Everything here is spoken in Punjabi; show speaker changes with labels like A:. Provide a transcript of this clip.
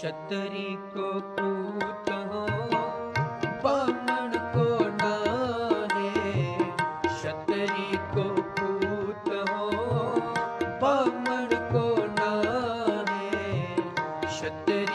A: ਛਤਰੀ ਕੋ ਪੂਤ ਹੋ ਬਾਮਣ ਕੋ ਨਾਹੇ ਛਤਰੀ ਕੋ ਪੂਤ ਹੋ ਬਾਮਣ ਕੋ ਨਾਹੇ ਛਤਰੀ